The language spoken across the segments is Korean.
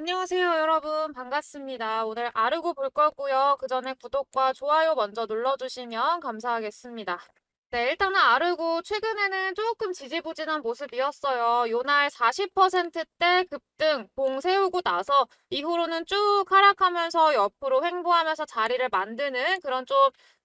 안녕하세요, 여러분. 반갑습니다. 오늘 아르고 볼 거고요. 그 전에 구독과 좋아요 먼저 눌러주시면 감사하겠습니다. 네, 일단은 아르고 최근에는 조금 지지부진한 모습이었어요. 요날 40%대 급등 봉 세우고 나서 이후로는 쭉 하락하면서 옆으로 횡보하면서 자리를 만드는 그런 좀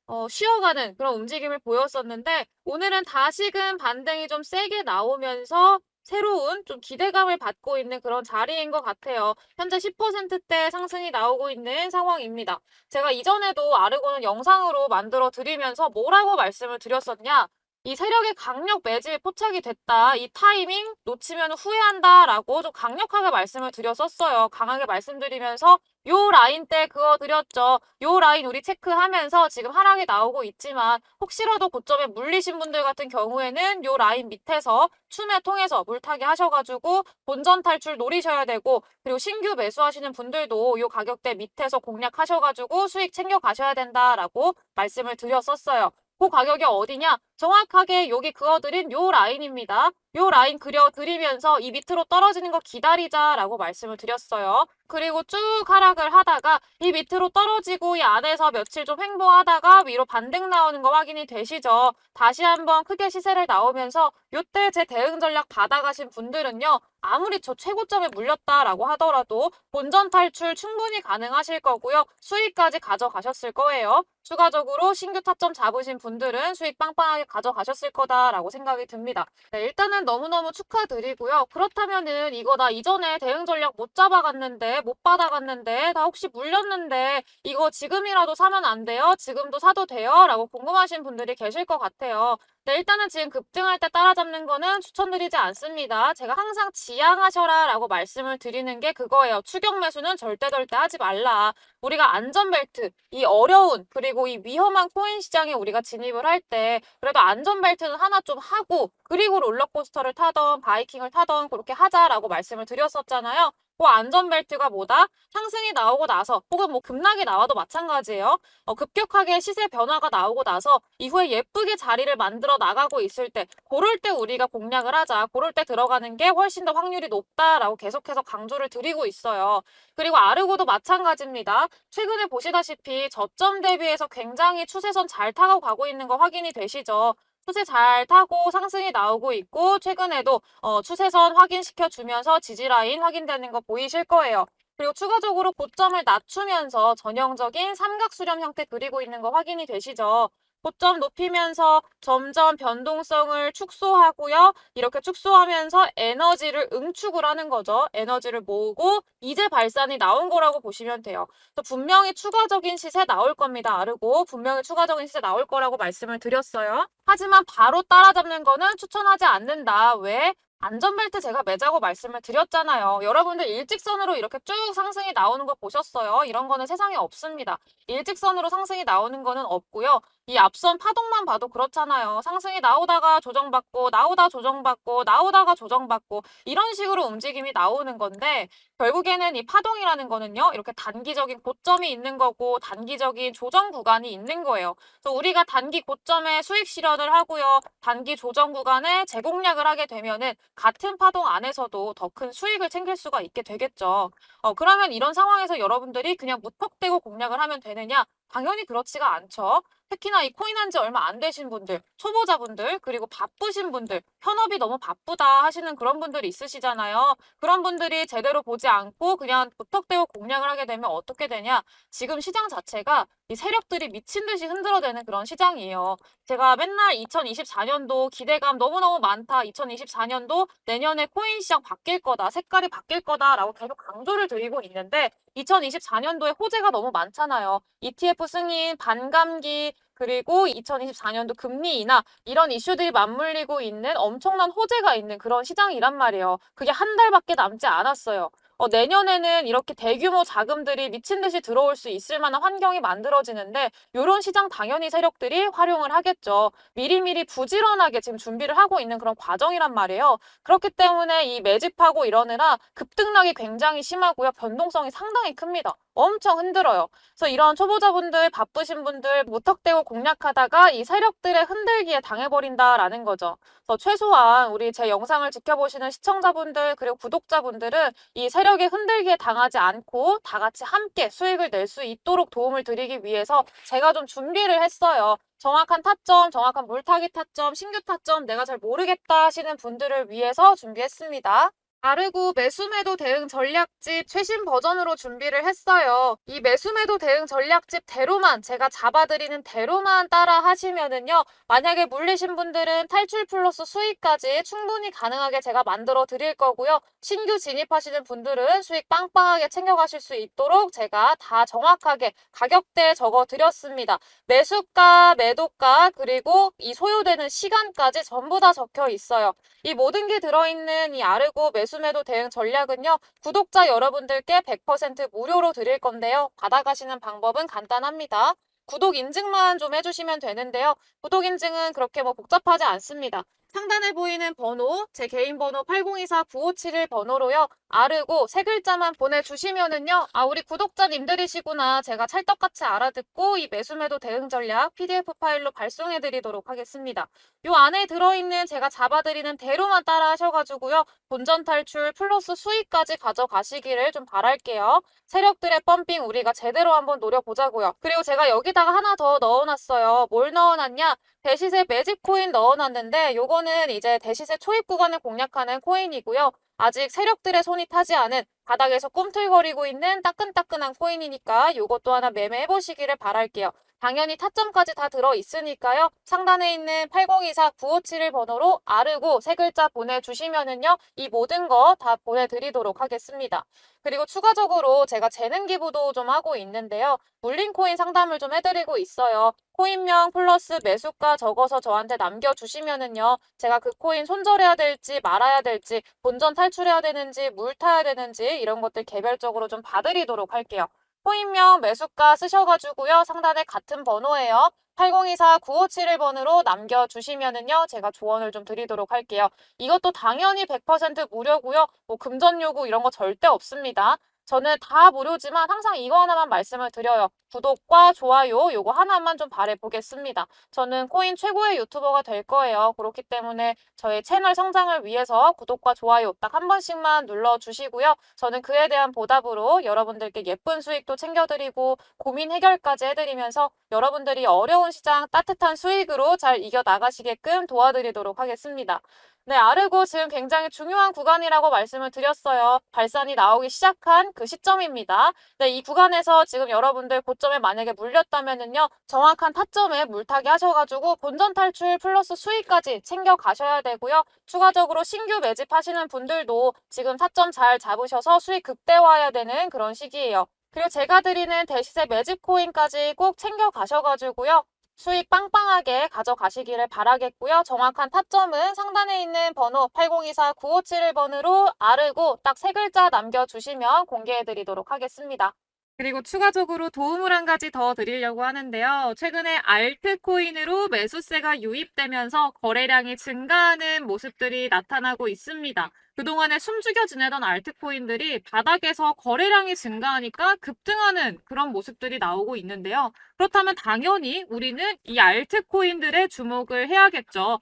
어, 쉬어가는 그런 움직임을 보였었는데 오늘은 다시금 반등이 좀 세게 나오면서 새로운 좀 기대감을 받고 있는 그런 자리인 것 같아요. 현재 10%대 상승이 나오고 있는 상황입니다. 제가 이전에도 아르고는 영상으로 만들어 드리면서 뭐라고 말씀을 드렸었냐? 이 세력의 강력 매집에 포착이 됐다. 이 타이밍 놓치면 후회한다라고 좀 강력하게 말씀을 드렸었어요. 강하게 말씀드리면서 요 라인 때 그어드렸죠. 요 라인 우리 체크하면서 지금 하락이 나오고 있지만 혹시라도 고점에 물리신 분들 같은 경우에는 요 라인 밑에서 춤에 통해서 물타기 하셔가지고 본전 탈출 노리셔야 되고 그리고 신규 매수하시는 분들도 요 가격대 밑에서 공략하셔가지고 수익 챙겨 가셔야 된다라고 말씀을 드렸었어요. 그 가격이 어디냐? 정확하게 여기 그어드린 요 라인입니다. 요 라인 그려드리면서 이 밑으로 떨어지는 거 기다리자라고 말씀을 드렸어요. 그리고 쭉 하락을 하다가 이 밑으로 떨어지고 이 안에서 며칠 좀 횡보하다가 위로 반등 나오는 거 확인이 되시죠? 다시 한번 크게 시세를 나오면서 요때 제 대응 전략 받아가신 분들은요. 아무리 저 최고점에 물렸다라고 하더라도 본전 탈출 충분히 가능하실 거고요. 수익까지 가져가셨을 거예요. 추가적으로 신규 타점 잡으신 분들은 수익 빵빵하게 가져가셨을 거다라고 생각이 듭니다. 네, 일단은 너무너무 축하드리고요. 그렇다면은 이거 나 이전에 대응 전략 못 잡아갔는데 못 받아갔는데 나 혹시 물렸는데 이거 지금이라도 사면 안 돼요? 지금도 사도 돼요? 라고 궁금하신 분들이 계실 것 같아요. 네, 일단은 지금 급등할 때 따라잡는 거는 추천드리지 않습니다. 제가 항상 지양하셔라 라고 말씀을 드리는 게 그거예요. 추격 매수는 절대 절대 하지 말라. 우리가 안전벨트, 이 어려운 그리고 이 위험한 코인 시장에 우리가 진입을 할 때 그래 도 안전벨트는 하나 좀 하고 그리고 롤러코스터를 타던 바이킹을 타던 그렇게 하자라고 말씀을 드렸었잖아요. 그 안전벨트가 뭐다? 상승이 나오고 나서 혹은 뭐 급락이 나와도 마찬가지예요. 어, 급격하게 시세 변화가 나오고 나서 이후에 예쁘게 자리를 만들어 나가고 있을 때 그럴 때 우리가 공략을 하자. 그럴 때 들어가는 게 훨씬 더 확률이 높다라고 계속해서 강조를 드리고 있어요. 그리고 아르고도 마찬가지입니다. 최근에 보시다시피 저점 대비해서 굉장히 추세선 잘 타고 가고 있는 거 확인이 되시죠? 추세 잘 타고 상승이 나오고 있고 최근에도 어, 추세선 확인시켜 주면서 지지라인 확인되는 거 보이실 거예요. 그리고 추가적으로 고점을 낮추면서 전형적인 삼각수렴 형태 그리고 있는 거 확인이 되시죠? 고점 높이면서 점점 변동성을 축소하고요. 이렇게 축소하면서 에너지를 응축을 하는 거죠. 에너지를 모으고 이제 발산이 나온 거라고 보시면 돼요. 분명히 추가적인 시세 나올 겁니다. 아르고 분명히 추가적인 시세 나올 거라고 말씀을 드렸어요. 하지만 바로 따라잡는 거는 추천하지 않는다. 왜? 안전벨트 제가 매자고 말씀을 드렸잖아요. 여러분들 일직선으로 이렇게 쭉 상승이 나오는 거 보셨어요? 이런 거는 세상에 없습니다. 일직선으로 상승이 나오는 거는 없고요. 이 앞선 파동만 봐도 그렇잖아요. 상승이 나오다가 조정받고 나오다 조정받고 나오다가 조정받고 이런 식으로 움직임이 나오는 건데 결국에는 이 파동이라는 거는요. 이렇게 단기적인 고점이 있는 거고 단기적인 조정 구간이 있는 거예요. 그래서 우리가 단기 고점에 수익 실현을 하고요. 단기 조정 구간에 재공략을 하게 되면은 같은 파동 안에서도 더 큰 수익을 챙길 수가 있게 되겠죠. 어, 그러면 이런 상황에서 여러분들이 그냥 무턱대고 공략을 하면 되느냐? 당연히 그렇지가 않죠. 특히나 이 코인 한 지 얼마 안 되신 분들, 초보자분들, 그리고 바쁘신 분들, 현업이 너무 바쁘다 하시는 그런 분들이 있으시잖아요. 그런 분들이 제대로 보지 않고 그냥 부탁되고 공략을 하게 되면 어떻게 되냐? 지금 시장 자체가 이 세력들이 미친 듯이 흔들어대는 그런 시장이에요. 제가 맨날 2024년도 기대감 너무너무 많다. 2024년도 내년에 코인 시장 바뀔 거다. 색깔이 바뀔 거다라고 계속 강조를 드리고 있는데 2024년도에 호재가 너무 많잖아요. ETF 승인, 반감기, 그리고 2024년도 금리 인하 이런 이슈들이 맞물리고 있는 엄청난 호재가 있는 그런 시장이란 말이에요. 그게 한 달밖에 남지 않았어요. 어, 내년에는 이렇게 대규모 자금들이 미친 듯이 들어올 수 있을 만한 환경이 만들어지는데 이런 시장 당연히 세력들이 활용을 하겠죠. 미리미리 부지런하게 지금 준비를 하고 있는 그런 과정이란 말이에요. 그렇기 때문에 이 매집하고 이러느라 급등락이 굉장히 심하고요. 변동성이 상당히 큽니다. 엄청 흔들어요. 그래서 이런 초보자분들, 바쁘신 분들 무턱대고 공략하다가 이 세력들의 흔들기에 당해버린다라는 거죠. 그래서 최소한 우리 제 영상을 지켜보시는 시청자분들 그리고 구독자분들은 이 세력 세력의 흔들기에 당하지 않고 다 같이 함께 수익을 낼 수 있도록 도움을 드리기 위해서 제가 좀 준비를 했어요. 정확한 타점, 정확한 물타기 타점, 신규 타점 내가 잘 모르겠다 하시는 분들을 위해서 준비했습니다. 아르고 매수매도 대응 전략집 최신 버전으로 준비를 했어요. 이 매수매도 대응 전략집 대로만 제가 잡아드리는 대로만 따라 하시면은요. 만약에 물리신 분들은 탈출 플러스 수익까지 충분히 가능하게 제가 만들어 드릴 거고요. 신규 진입하시는 분들은 수익 빵빵하게 챙겨가실 수 있도록 제가 다 정확하게 가격대 적어 드렸습니다. 매수가, 매도가, 그리고 이 소요되는 시간까지 전부 다 적혀 있어요. 이 모든 게 들어있는 이 아르고 매수 매도 대응 전략은요. 구독자 여러분들께 100% 무료로 드릴 건데요. 받아가시는 방법은 간단합니다. 구독 인증만 좀 해주시면 되는데요. 구독 인증은 그렇게 뭐 복잡하지 않습니다. 상단에 보이는 번호, 제 개인 번호 8024-9571 번호로요. 아르고 세 글자만 보내주시면은요. 아, 우리 구독자님들이시구나. 제가 찰떡같이 알아듣고 이 매수매도 대응 전략 PDF 파일로 발송해드리도록 하겠습니다. 요 안에 들어있는 제가 잡아드리는 대로만 따라 하셔가지고요. 본전 탈출 플러스 수익까지 가져가시기를 좀 바랄게요. 세력들의 펌핑 우리가 제대로 한번 노려보자고요. 그리고 제가 여기다가 하나 더 넣어놨어요. 뭘 넣어놨냐? 대시세 매직 코인 넣어놨는데 요거는 이제 대시세 초입 구간을 공략하는 코인이고요. 아직 세력들의 손이 타지 않은 바닥에서 꿈틀거리고 있는 따끈따끈한 코인이니까 요것도 하나 매매해보시기를 바랄게요. 당연히 타점까지 다 들어있으니까요. 상단에 있는 8024-9571 번호로 아르고 세 글자 보내주시면은요. 이 모든 거 다 보내드리도록 하겠습니다. 그리고 추가적으로 제가 재능 기부도 좀 하고 있는데요. 물린코인 상담을 좀 해드리고 있어요. 코인명 플러스 매수가 적어서 저한테 남겨주시면은요. 제가 그 코인 손절해야 될지 말아야 될지 본전 탈출해야 되는지 물 타야 되는지 이런 것들 개별적으로 좀 봐드리도록 할게요. 코인명 매수가 쓰셔가지고요. 상단에 같은 번호예요. 8024-9571번으로 남겨주시면은요. 제가 조언을 좀 드리도록 할게요. 이것도 당연히 100% 무료고요. 뭐 금전 요구 이런 거 절대 없습니다. 저는 다 무료지만 항상 이거 하나만 말씀을 드려요. 구독과 좋아요 요거 하나만 좀 바래보겠습니다. 저는 코인 최고의 유튜버가 될 거예요. 그렇기 때문에 저의 채널 성장을 위해서 구독과 좋아요 딱 한 번씩만 눌러주시고요. 저는 그에 대한 보답으로 여러분들께 예쁜 수익도 챙겨드리고 고민 해결까지 해드리면서 여러분들이 어려운 시장 따뜻한 수익으로 잘 이겨나가시게끔 도와드리도록 하겠습니다. 네, 아르고 지금 굉장히 중요한 구간이라고 말씀을 드렸어요. 발산이 나오기 시작한 그 시점입니다. 네, 이 구간에서 지금 여러분들 고점에 만약에 물렸다면은요, 정확한 타점에 물타기 하셔가지고 본전 탈출 플러스 수익까지 챙겨 가셔야 되고요. 추가적으로 신규 매집하시는 분들도 지금 타점 잘 잡으셔서 수익 극대화해야 되는 그런 시기예요. 그리고 제가 드리는 대시세 매집 코인까지 꼭 챙겨 가셔가지고요. 수익 빵빵하게 가져가시기를 바라겠고요. 정확한 타점은 상단에 있는 번호 8024-9571번으로 아르고 딱 세 글자 남겨주시면 공개해드리도록 하겠습니다. 그리고 추가적으로 도움을 한 가지 더 드리려고 하는데요. 최근에 알트코인으로 매수세가 유입되면서 거래량이 증가하는 모습들이 나타나고 있습니다. 그동안에 숨죽여 지내던 알트코인들이 바닥에서 거래량이 증가하니까 급등하는 그런 모습들이 나오고 있는데요. 그렇다면 당연히 우리는 이 알트코인들의 주목을 해야겠죠.